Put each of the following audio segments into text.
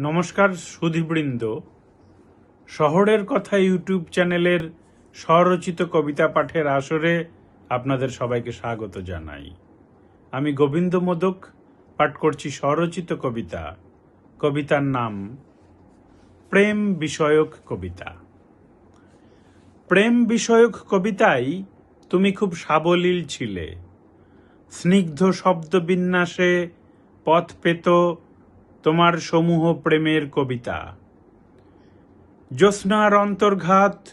নমস্কার সুধীবৃন্দ। শহরের কথা ইউটিউব চ্যানেলের স্বরচিত কবিতা পাঠের আসরে আপনাদের সবাইকে স্বাগত জানাই। আমি গোবিন্দ মোদক, পাঠ করছি স্বরচিত কবিতা। কবিতার নাম, প্রেম বিষয়ক কবিতা। প্রেম বিষয়ক কবিতায় তুমি খুব সাবলীল ছিলে। স্নিগ্ধ শব্দবিন্যাসে পথ পেত তোমার সমূহ প্রেমের কবিতা। জ্যোৎস্নার অন্তর্ঘাত,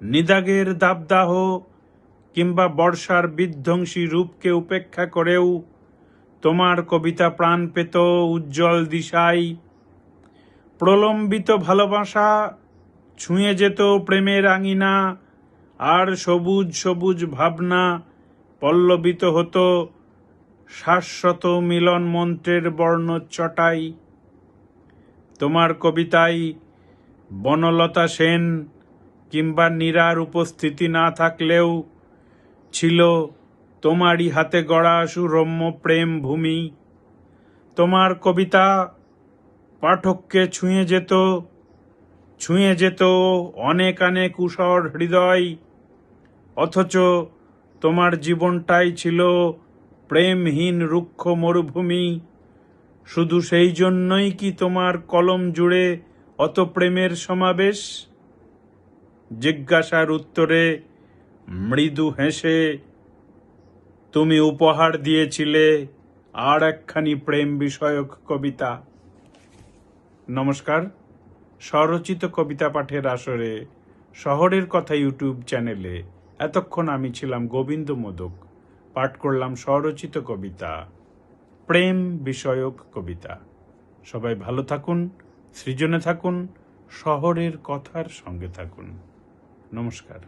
নিদাগের দাবদাহ, কিংবা বর্ষার বিধ্বংসী রূপকে উপেক্ষা করেও তোমার কবিতা প্রাণ পেত উজ্জ্বল দিশায় প্রলম্বিত ভালোবাসা, ছুঁয়ে যেত প্রেমের আঙিনা, আর সবুজ সবুজ ভাবনা পল্লবিত হতো শাশ্বত মিলন মন্ত্রের বর্ণচটাই তোমার কবিতায় বনলতা সেন কিংবা নীরার উপস্থিতি না থাকলেও ছিল তোমারই হাতে গড়া সুরম্য প্রেম ভূমি। তোমার কবিতা পাঠককে ছুঁয়ে যেত ছুঁয়ে যেত অনেক অনেক উষর হৃদয়, অথচ তোমার জীবনটাই ছিল প্রেমহীন রুক্ষ মরুভূমি। শুধু সেই জন্যই কি তোমার কলম জুড়ে অত প্রেমের সমাবেশ? জিজ্ঞাসার উত্তরে, মৃদু হেসে, তুমি উপহার দিয়েছিলে আর একখানি প্রেম বিষয়ক কবিতা। নমস্কার, স্বরচিত কবিতা পাঠের আসরে, শহরের কথা ইউটিউব চ্যানেলে। এতক্ষণ আমি ছিলাম গোবিন্দ মোদক। পাঠ করলাম স্বরচিত কবিতা। প্রেম বিষয়ক কবিতা। সবাই ভালো থাকুন সৃজনে থাকুন শহরের কথার সঙ্গে থাকুন। নমস্কার।